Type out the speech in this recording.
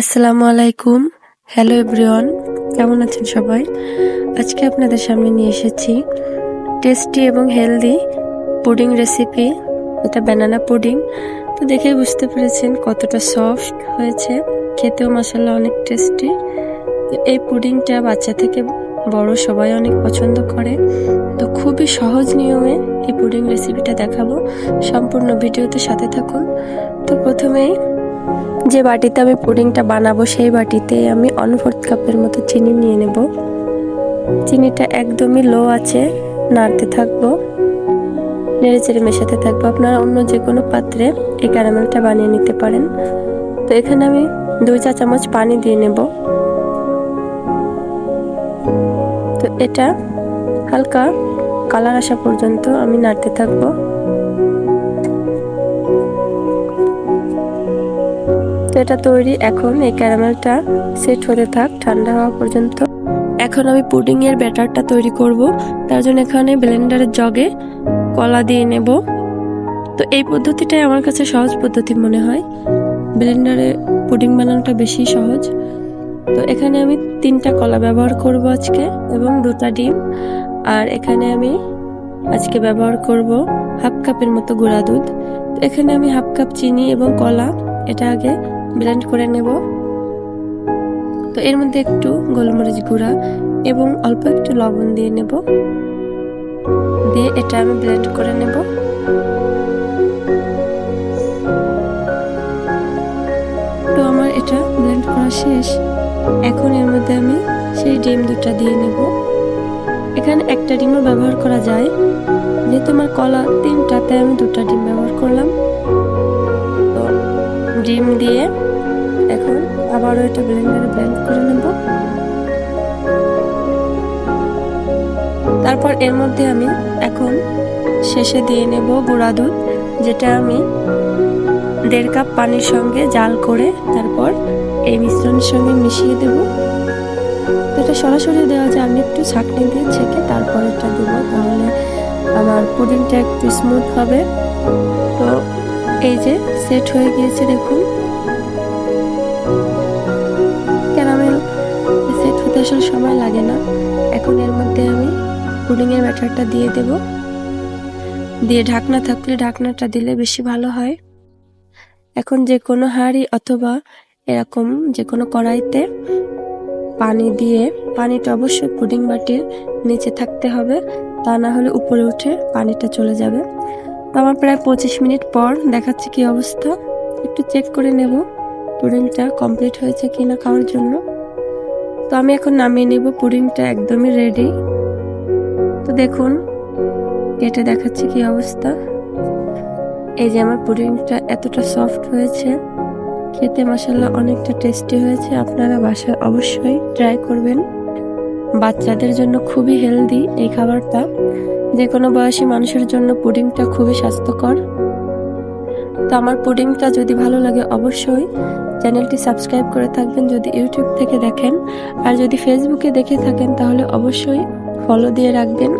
আসসালামু আলাইকুম। Hello everyone কেমন আছেন সবাই? আজকে আপনাদের সামনে নিয়ে এসেছি টেস্টি এবং হেলদি পুডিং রেসিপি এটা ব্যানানা পুডিং তো দেখে বুঝতে পেরেছেন কতটা সফট হয়েছে। খেতেও মশলা অনেক টেস্টি এই পুডিংটা বাচ্চা থেকে বড় সবাই অনেক পছন্দ করে। তো খুবই সহজ নিয়মে এই পুডিং রেসিপিটা দেখাবো। সম্পূর্ণ ভিডিওতে সাথে থাকুন। তো প্রথমেই যে বাটিতে আমি পুডিংটা বানাবো, সেই বাটিতে আমি ওয়ান ফোর্থ কাপের মতো চিনি নিয়ে নেব। চিনিটা একদমই লো আছে, নাড়তে থাকব নেড়ে চেড়ে মেশাতে থাকব। আপনারা অন্য যে কোনো পাত্রে এই ক্যারামেলটা বানিয়ে নিতে পারেন। তো এখানে আমি দুই চা চামচ পানি দিয়ে নেব। তো এটা হালকা কালার আসা পর্যন্ত আমি নাড়তে থাকব। এটা তৈরি। এখন এই ক্যারামেলটা সেট হতে থাক, ঠান্ডা হওয়া পর্যন্ত। এখন আমি পুডিং এর ব্যাটারটা তৈরি করব। তার জন্য এখানে ব্লেন্ডারের জগে কলা দিয়ে নেব। তো এই পদ্ধতিটাই আমার কাছে সহজ পদ্ধতি মনে হয়। ব্লেন্ডারে পুডিং বানানোটা বেশি সহজ। তো এখানে আমি তিনটা কলা ব্যবহার করব আজকে এবং দুটা ডিম। আর এখানে আমি আজকে ব্যবহার করব হাফ কাপের মতো গুঁড়া দুধ। এখানে আমি হাফ কাপ চিনি এবং কলা। এটা আগে ব্লেন্ড করে নেব। তো এর মধ্যে একটু গোলমরিচ গুঁড়া এবং অল্প একটু লবণ দিয়ে নেব। দিয়ে এটা আমি ব্লেন্ড করে নেব। তো আমার এটা ব্লেন্ড করা শেষ। এখন এর মধ্যে আমি সেই ডিম দুটা দিয়ে নেব। এখানে একটা ডিমও ব্যবহার করা যায়। যেহেতু আমার কলা তিনটাতে আমি দুটা ডিম ডিম দিয়ে এখন আবারও এটা ব্লেন্ডারে ব্লেন্ড করে নেব। তারপর এর মধ্যে আমি এখন শেষে দিয়ে নেব গুঁড়া দুধ, যেটা আমি দেড় কাপ পানির সঙ্গে জাল করে তারপর এই মিশ্রণের সঙ্গে মিশিয়ে দেব। এটা সরাসরি দেওয়া যায়, আমি একটু ছাঁকনি দিয়ে ছেঁকে তারপর এটা দেবো, তাহলে আমার পুডিংটা একটু স্মুথ হবে। তো এই যে সেট হয়ে গিয়েছে, দেখুন। ক্যারামেল সেট হতে আসলে সময় লাগে না। এখন এর মধ্যে আমি পুডিংয়ের ব্যাটারটা দিয়ে দেব। দিয়ে ঢাকনা থাকলে ঢাকনাটা দিলে বেশি ভালো হয়। এখন যে কোনো হাঁড়ি অথবা এরকম যে কোনো কড়াইতে পানি দিয়ে, পানিটা অবশ্যই পুডিং বাটির নিচে থাকতে হবে। তা না হলে উপরে উঠে পানিটা চলে যাবে। আমার প্রায় পঁচিশ মিনিট পর দেখাচ্ছে কি অবস্থা। একটু চেক করে নেব, পুডিংটা কমপ্লিট হয়েছে কি না খাওয়ার জন্য। তো আমি এখন নামিয়ে নেব, পুডিংটা একদমই রেডি তো দেখুন, কেটে দেখাচ্ছে কি অবস্থা। এই যে আমার পুডিংটা এতটা সফট হয়েছে, খেতে মশলা অনেকটা টেস্টি হয়েছে, আপনারা বাসায় অবশ্যই ট্রাই করবেন। বাচ্চাদের জন্য খুবই হেলদি এই খাবারটা। যে কোনো বয়সী মানুষের জন্য পুডিংটা খুবই স্বাস্থ্যকর। তো আমার পুডিংটা যদি ভালো লাগে অবশ্যই চ্যানেলটি সাবস্ক্রাইব করে থাকবেন যদি ইউটিউব থেকে দেখেন। আর যদি ফেসবুকে দেখে থাকেন তাহলে অবশ্যই ফলো দিয়ে রাখবেন।